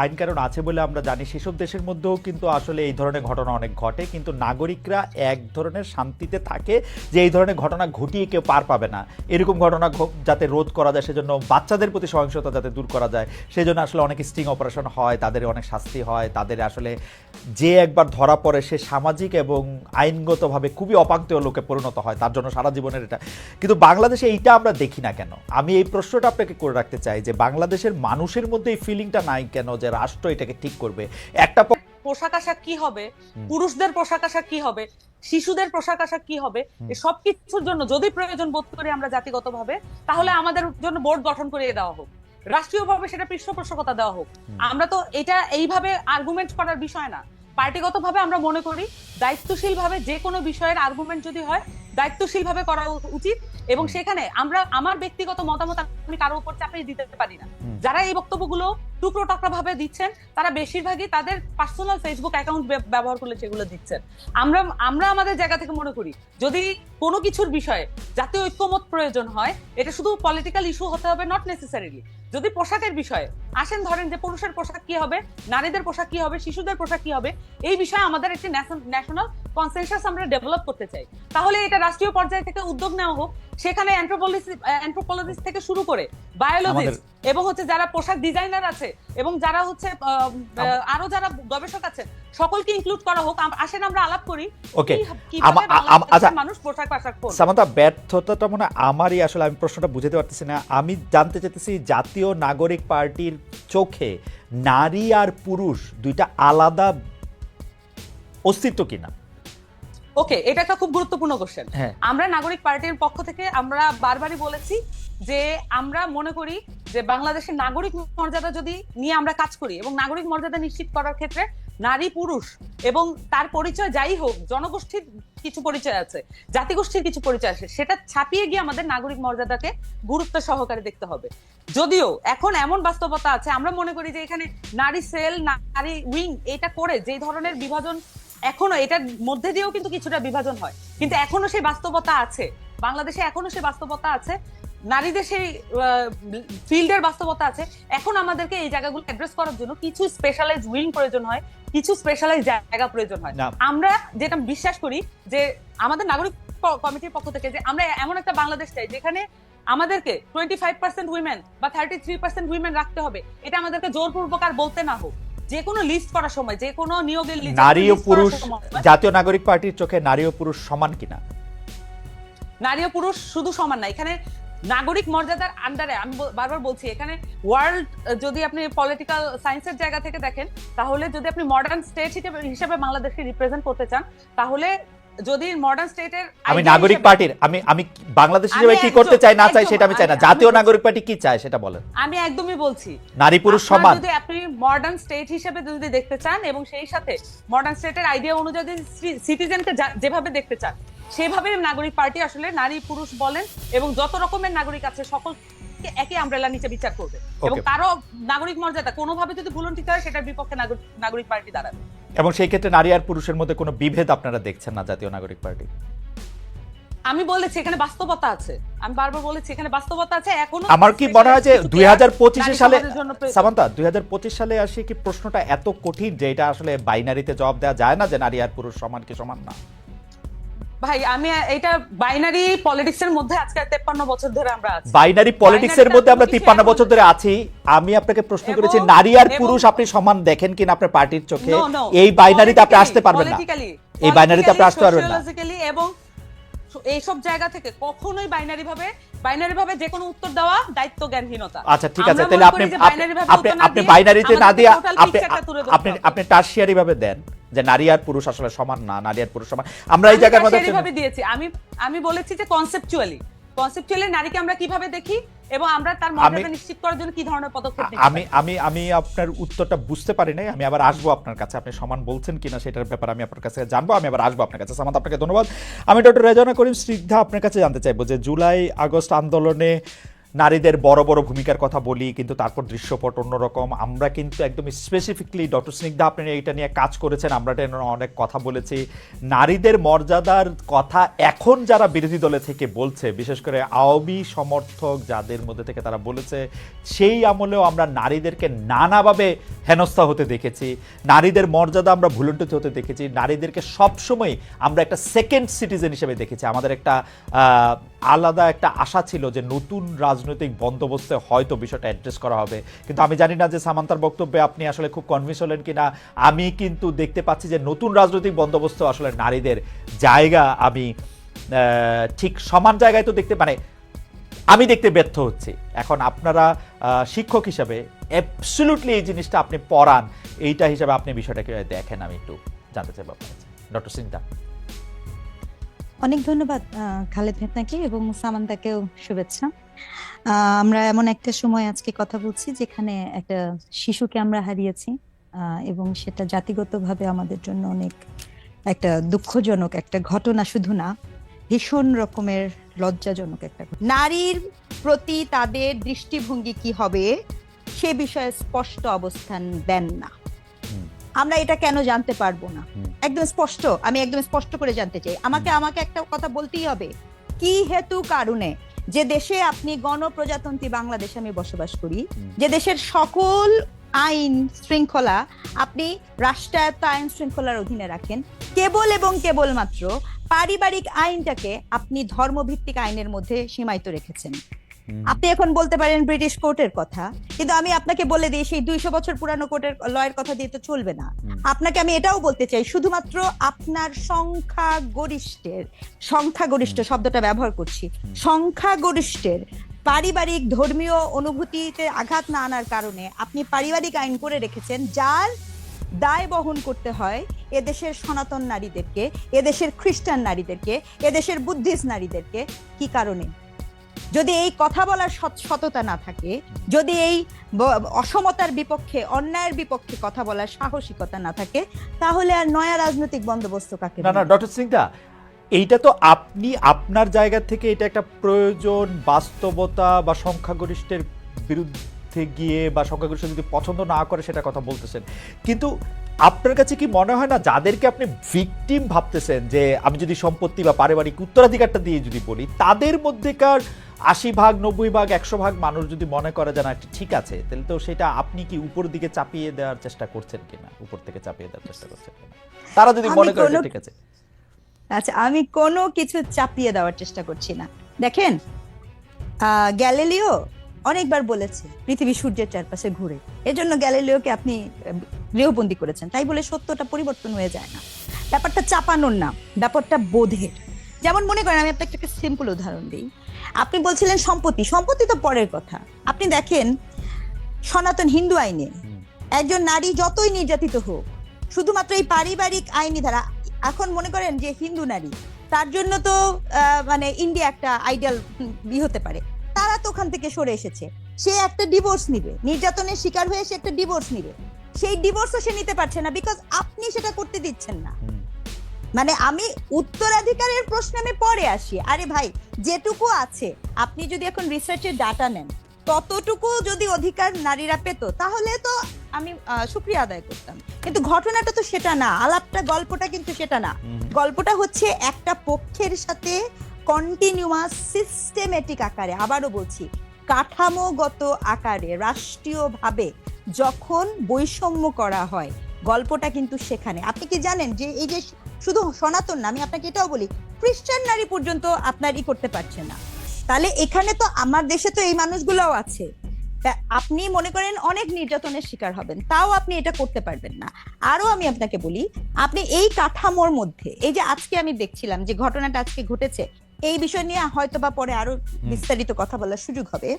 আইন কারণ আছে বলে আমরা জানি। সেসব দেশের মধ্যেও কিন্তু আসলে এই ধরনের ঘটনা অনেক ঘটে। কিন্তু নাগরিকরা এক ধরনের শান্তিতে থাকে যে এই ধরনের ঘটনা ঘটিয়ে কেউ পার পাবে না। এরকম ঘটনা যাতে রোধ করা যায়, সেজন্য বাচ্চাদের প্রতি সহিংসতা যাতে দূর করা যায়, সেজন্য আসলে অনেক স্টিং অপারেশন হয়, তাদের অনেক শাস্তি হয়, তাদের আসলে যে একবার ধরা পড়ে, সে সামাজিক এবং আইনগতভাবে খুবই অপাঙ্ক্তেয় লোকে পরিণত হয়, তার জন্য সারা জীবনের এটা। কিন্তু বাংলাদেশে এইটা আমরা দেখি না কেন? আমি এই প্রশ্নটা আপনাকে করে রাখতে চাই যে বাংলাদেশের মানুষের মধ্যে এই ফিলিংটা নাই কেন যে রাষ্ট্র এটাকে ঠিক করবে। একটা পোশাক আশাক কি হবে? পুরুষদের পোশাক আশাক কি হবে? শিশুদের পোশাক আশাক কি হবে? সব কিছুর জন্য যদি প্রয়োজন বোধ করি আমরা জাতিগতভাবে তাহলে আমাদের জন্য বোর্ড গঠন করে দেওয়া হোক। রাষ্ট্রীয়ভাবে সেটা পৃষ্ঠপোষকতা দেওয়া হোক। আমরা তো এটা এইভাবে আর্গুমেন্ট করার বিষয় না। পার্টিগতভাবে আমরা মনে করি দায়িত্বশীল ভাবে যে কোনো বিষয়ের আর্গুমেন্ট যদি হয় দায়িত্বশীল ভাবে করা উচিত এবং সেখানে আমরা আমার ব্যক্তিগত মতামত আমি কারও উপর চাপিয়ে দিতে পারি না। যারা এই বক্তব্যগুলো টুকরো টাকরা ভাবে দিচ্ছেন, তারা বেশিরভাগই তাদের পার্সোনাল ফেসবুক অ্যাকাউন্ট ব্যবহার করলে সেগুলো দিচ্ছেন। আমরা আমরা আমাদের জায়গা থেকে মনে করি, যদি কোনো কিছুর বিষয়ে জাতীয় ঐক্যমত প্রয়োজন হয়, এটা শুধু পলিটিক্যাল ইস্যু হতে হবে নট নেসেসারিলি যদি পোশাকের বিষয়ে আসেন, ধরেন যে পুরুষের পোশাক কি হবে, নারীদের পোশাক কি হবে, শিশুদের পোশাক কি হবে, এই বিষয়ে আমাদের একটি ন্যাশনাল কনসেনসাস আমরা ডেভেলপ করতে চাই। তাহলে এটা রাষ্ট্রীয় পর্যায় থেকে উদ্যোগ নেওয়া হোক, সেখানে অ্যান্থ্রোপোলজিস্ট থেকে শুরু করে বায়োলজিস্ট এবং হচ্ছে যারা পোশাক ডিজাইনার আছে এবং যারা হচ্ছে আরও যারা গবেষক আছে সকলকে ইনক্লুড করা হোক। আসেন আমরা আলাপ করি Okay. কি- কীভাবে আমা- আ- আম- বাংলাদেশের আচ্ছা। মানুষ পোশাক আশাক সামান্তা ব্যর্থতাটা মনে আমারই আসলে আমি প্রশ্নটা বুঝতে পারতেছি না। আমি জানতে চাইতেছি জাতীয় নাগরিক পার্টির চোখে নারী আর পুরুষ দুইটা আলাদা অস্তিত্ব কিনা? ওকে এটা একটা খুব গুরুত্বপূর্ণ কোশ্চেন হ্যাঁ। আমরা নাগরিক পার্টির পক্ষ থেকে আমরা বারবারই বলেছি যে আমরা মনে করি যে বাংলাদেশের নাগরিক মর্যাদা যদি নিয়ে আমরা কাজ করি এবং নাগরিক মর্যাদা নিশ্চিত করার ক্ষেত্রে নারী, পুরুষ এবং তার পরিচয় যাই হোক, জনগোষ্ঠীর কিছু পরিচয় আছে, জাতিগোষ্ঠীর কিছু পরিচয় আছে, সেটা ছাপিয়ে গিয়ে আমাদের নাগরিক মর্যাদাকে গুরুত্ব সহকারে দেখতে হবে। যদিও এখন এমন বাস্তবতা আছে, আমরা মনে করি যে এখানে নারী সেল, নারী উইং এটা করে যে ধরনের বিভাজন এখনও এটার মধ্যে দিয়েও কিন্তু কিছুটা বিভাজন হয়। কিন্তু এখনও সেই বাস্তবতা আছে, বাংলাদেশে এখনও সেই বাস্তবতা আছে নারীদের সেই ফিল্ডের বাস্তবতা আছে। এখন আমাদেরকে এই জায়গাগুলো অ্যাড্রেস করার জন্য কিছু স্পেশালাইজ উইং প্রয়োজন হয় কিছু স্পেশালাইজ জায়গা প্রয়োজন হয়। আমরা যেটা বিশ্বাস করি যে আমাদের নাগরিক কমিটির পক্ষ থেকে যে আমরা এমন একটা বাংলাদেশ চাই যেখানে আমাদেরকে টোয়েন্টি ফাইভ পার্সেন্ট উইমেন বা থার্টি থ্রি পার্সেন্ট উইমেন রাখতে হবে। এটা আমাদেরকে জোরপূর্বক আর বলতে না হোক। যে কোনো লিস্ট করার সময় যে কোনো নিয়োগের কোনো নারী ও পুরুষ জাতীয় নাগরিক পার্টির চোখে নারী ও পুরুষ সমান কিনা? নারী ও পুরুষ শুধু সমান না। এখানে নাগরিক মর্যাদার আন্ডারে আমি বারবার বলছি এখানে ওয়ার্ল্ড যদি আপনি পলিটিক্যাল সায়েন্সের জায়গা থেকে দেখেন তাহলে যদি আপনি মডার্ন স্টেট হিসেবে হিসেবে বাংলাদেশকে রিপ্রেজেন্ট করতে চান তাহলে যদি মডার্ন স্টেটের আমি নাগরিক পার্টির আমি আমি বাংলাদেশ হিসেবে কি করতে চাই না চাই সেটা আমি চাই না। জাতীয় নাগরিক পার্টি কি চায় সেটা বলেন। আমি একদমই বলছি। নারী পুরুষ সমান। যদি আপনি মডার্ন স্টেট হিসেবে যদি দেখতে চান এবং সেই সাথে মডার্ন স্টেটের আইডিয়া অনুযায়ী সিটিজেনকে যেভাবে দেখতে চান সেভাবে নাগরিক পার্টি আসলে নারী পুরুষ বলেন এবং যত রকমের নাগরিক আছে সকলকে একই আমব্রেলা নিচে বিচার করবে। এবং কারও নাগরিক মর্যাদা কোনোভাবে যদি ভুলন্টিত হয় সেটার বিপক্ষে নাগরিক পার্টি দাঁড়াবে। এবং সেই ক্ষেত্রে নারী আর পুরুষের মধ্যে কোনো বিভেদ আপনারা দেখছেন না জাতীয় নাগরিক পার্টি? আমি বলেছি এখানে বাস্তবতা আছে। আমি বারবার বলেছি এখানে বাস্তবতা আছে। এখনও আমার কি মনে হয় যে কিছু দুই হাজার পঁচিশে নারী সালে সমাজের সামান্তা দুই হাজার পঁচিশ সালে আসে কি প্রশ্নটা এত কঠিন যে এটা আসলে বাইনারিতে জবাব দেওয়া যায় না যে নারী আর পুরুষ সমান কি সমান না? ভাই আমি এটা বাইনারি পলিটিক্স এর মধ্যে আজকে তেপ্পান্ন বছর ধরে আমরা আছি। বাইনারি পলিটিক্স এর মধ্যে আমরা কিছু তিপ্পান্ন এখন- বছর ধরে আছি। আমি আপনাকে প্রশ্ন করেছি নারী আর পুরুষ আপনি সমান দেখেন কিনা আপনার পার্টির চোখে. এই বাইনারিতে আপনি আসতে পারবেন না। এই বাইনারিতে আপনি আসতে পারবেন না। এবং এইসব জায়গা থেকে কখনোই বাইনারি ভাবে বাইনারি ভাবে যে কোনো উত্তর দেওয়া দায়িত্ব জ্ঞানহীনতা আচ্ছা ঠিক আছে তাহলে আপনি আপনি আপনি বাইনারিতে না দিয়ে আপনি আপনি টার্সিয়ারি ভাবে দেন। যে নারী আর পুরুষ আসলে সমান না নারী আর পুরুষ সমান। আমরা এই জায়গার মধ্যে tertiary ভাবে দিয়েছি। আমি আমি বলেছি যে কনসেপচুয়ালি কনসেপচুয়ালি নারীকে আমরা কীভাবে দেখি এবং আমরা তার মর্যাদা নিশ্চিত করার জন্য কি ধরনের পদক্ষেপ আমি আমি আমি আপনার উত্তরটা বুঝতে পারি নাই। আমি আবার আসব আপনার কাছে। আপনি সমান বলছেন কিনা সেটার ব্যাপারে আমি আপনার কাছে জানব। আমি আবার আসব আপনার কাছে। সামাদ আপনাকে ধন্যবাদ। আমি ডক্টর রেজনা করিম স্নিগ্ধা আপনার কাছে জানতে চাইব যে জুলাই আগস্ট আন্দোলনে নারীদের বড় বড় ভূমিকার কথা বলি, কিন্তু তারপর দৃশ্যপট অন্যরকম। আমরা কিন্তু একদম স্পেসিফিকলি ডক্টর স্নিগ্ধা আপনি এটা নিয়ে কাজ করেছেন, আমরা অনেক কথা বলেছি। নারীদের মর্যাদার কথা এখন যারা বিরোধী দলে থেকে বলছে, বিশেষ করে আওয়ামী সমর্থক যাদের মধ্যে থেকে তারা বলেছে, সেই আমলেও আমরা নারীদেরকে নানাভাবে হেনস্থা হতে দেখেছি। নারীদের মর্যাদা আমরা ভুলুণ্ঠিত হতে দেখেছি। নারীদেরকে সবসময় আমরা একটা সেকেন্ড সিটিজেন হিসেবে দেখেছি। আমাদের একটা আলাদা একটা আশা ছিল যে নতুন রাজনৈতিক বন্দোবস্তে হয়তো বিষয়টা অ্যাড্রেস করা হবে। কিন্তু আমি জানি না যে সামান্তার বক্তব্যে আপনি আসলে খুব কনভিন্স হলেন কিনা। আমি কিন্তু দেখতে পাচ্ছি যে নতুন রাজনৈতিক বন্দোবস্ত আসলে নারীদের জায়গা আমি ঠিক সমান জায়গায় তো দেখতে মানে আমি দেখতে ব্যর্থ হচ্ছি। এখন আপনারা শিক্ষক হিসাবে অ্যাবসলুটলি এই জিনিসটা আপনি পড়ান। এইটা হিসাবে আপনি বিষয়টাকে দেখেন, আমি একটু জানতে চাই আপনার ডক্টর সিনটা অনেক ধন্যবাদ খালেদ আপনাকে এবং সামান্তাকেও শুভেচ্ছা আমরা এমন একটা সময় আজকে কথা বলছি যেখানে একটা শিশুকে আমরা হারিয়েছি এবং সেটা জাতিগতভাবে আমাদের জন্য অনেক একটা দুঃখজনক একটা ঘটনা শুধু না, ভীষণ রকমের লজ্জাজনক একটা নারীর প্রতি তাদের দৃষ্টিভঙ্গি কি হবে সে বিষয়ে স্পষ্ট অবস্থান দেন না। আমরা এটা কেন জানতে পারব না? একদম স্পষ্ট আমি একদম স্পষ্ট করে জানতে চাই। আমাকে আমাকে একটা কথা বলতেই হবে। কি হেতু কারণে যে দেশে আপনি গণপ্রজাতন্ত্রী বাংলাদেশে আমি বসবাস করি যে দেশের সকল আইন শৃঙ্খলা আপনি রাষ্ট্রায়ত্ত আইন শৃঙ্খলার অধীনে রাখেন কেবল এবং কেবলমাত্র পারিবারিক আইনটাকে আপনি ধর্মভিত্তিক আইনের মধ্যে সীমায়িত রেখেছেন। আপনি এখন বলতে পারেন ব্রিটিশ কোর্টের কথা কিন্তু আমি আপনাকে বলে দিই সেই দুইশো বছর পুরানো কোর্টের লয়ের কথা দিয়ে তো চলবে না। আপনাকে আমি এটাও বলতে চাই শুধুমাত্র আপনার সংখ্যা গরিষ্ঠের সংখ্যাগরিষ্ঠ শব্দটা ব্যবহার করছি সংখ্যাগরিষ্ঠের পারিবারিক ধর্মীয় অনুভূতিতে আঘাত না আনার কারণে আপনি পারিবারিক আইন করে রেখেছেন যার দায় বহন করতে হয় এদেশের সনাতন নারীদেরকে এদেশের খ্রিস্টান নারীদেরকে এদেশের বুদ্ধিস্ট নারীদেরকে। কি কারণে? যদি এই কথা বলার সততা না থাকে যদি এই অসমতার বিপক্ষে অন্যায়ের বিপক্ষে কথা বলার সাহসিকতা না থাকে তাহলে আর নয়া রাজনৈতিক বন্দোবস্ত কাকে না না? ডক্টর সিংদা এইটা তো আপনি আপনার জায়গা থেকে এটা একটা প্রয়োজন বাস্তবতা বা সংখ্যাগরিষ্ঠের বিরুদ্ধে গিয়ে বা সংখ্যাগরিষ্ঠ যদি পছন্দ না করে সেটা কথা বলতেছেন কিন্তু আপনার কাছে কি মনে হয় না যাদেরকে আপনি ভিকটিম ভাবতেছেন যে আমি যদি সম্পত্তি বা পারিবারিক উত্তরাধিকারটা দিয়ে যদি বলি তাদের মধ্যেকার আশি ভাগ নব্বই ভাগ একশো ভাগ মানুষ যদি মনে করে যে না ঠিক আছে তাহলে তো সেটা আপনি কি উপর দিকে চাপিয়ে দেওয়ার চেষ্টা করছেন কিনা? উপর থেকে চাপিয়ে দেওয়ার চেষ্টা করছেন কিনা? তারা যদি মনে করে ঠিক আছে। আচ্ছা আমি কোনো কিছু চাপিয়ে দেওয়ার চেষ্টা করছি না। দেখেন আহ, গ্যালিলিও অনেকবার বলেছে পৃথিবী সূর্যের চারপাশে ঘুরে। এজন্য গ্যালিলিওকে আপনি গৃহবন্দী করেছেন। তাই বলে সত্যটা পরিবর্তন হয়ে যায় না। ব্যাপারটা চাপানোর না ব্যাপারটা বোধের। যেমন মনে করেন আমি আপনাকে একটা সিম্পল উদাহরণ দিই। আপনি বলছিলেন সম্পত্তি সম্পত্তি তো পরের কথা। আপনি দেখেন সনাতন হিন্দু আইনে একজন নারী যতই নির্যাতিত হোক শুধুমাত্র এই পারিবারিক আইনি ধারা এখন মনে করেন যে হিন্দু নারী তার জন্য তো মানে ইন্ডিয়া একটা আইডিয়াল ই হতে পারে। তারা তো ওখান থেকে সরে এসেছে। সে একটা ডিভোর্স নিবে। নির্যাতনের শিকার হয়ে সে একটা ডিভোর্স নিবে। সেই ডিভোর্সও সে নিতে পারছে না বিকজ আপনি সেটা করতে দিচ্ছেন না। মানে আমি উত্তরাধিকারের প্রশ্নে আমি পরে আসি। আরে ভাই যেটুকু আছে আপনি যদি এখন রিসার্চের ডাটা নেন ততটুকু যদি অধিকার নারীরা পেত তাহলে তো আমি সুক্রিয়া আদায় করতাম। কিন্তু ঘটনাটা তো সেটা না আলাপটা গল্পটা কিন্তু সেটা না। গল্পটা হচ্ছে একটা পক্ষের সাথে কন্টিনিউয়াস সিস্টেমেটিক আকারে আবারও বলছি কাঠামোগত আকারে রাষ্ট্রীয়ভাবে যখন বৈষম্য করা হয় গল্পটা কিন্তু সেখানে। আপনি কি জানেন যে এই যে শুধু সনাতন না আমি আপনাকে এটাও বলি খ্রিস্টান নারী পর্যন্ত আপনার ই করতে পারছে না। তাহলে এখানে তো আমার দেশে তো এই মানুষগুলোও আছে। আপনি মনে করেন অনেক নির্যাতনের শিকার হবেন তাও আপনি এটা করতে পারবেন না। আরও আমি আপনাকে বলি আপনি এই কাঠামোর মধ্যে এই যে আজকে আমি দেখছিলাম যে ঘটনাটা আজকে ঘটেছে এই বিষয় নিয়ে হয়তো বা পরে আরও বিস্তারিত কথা বলার সুযোগ হবে।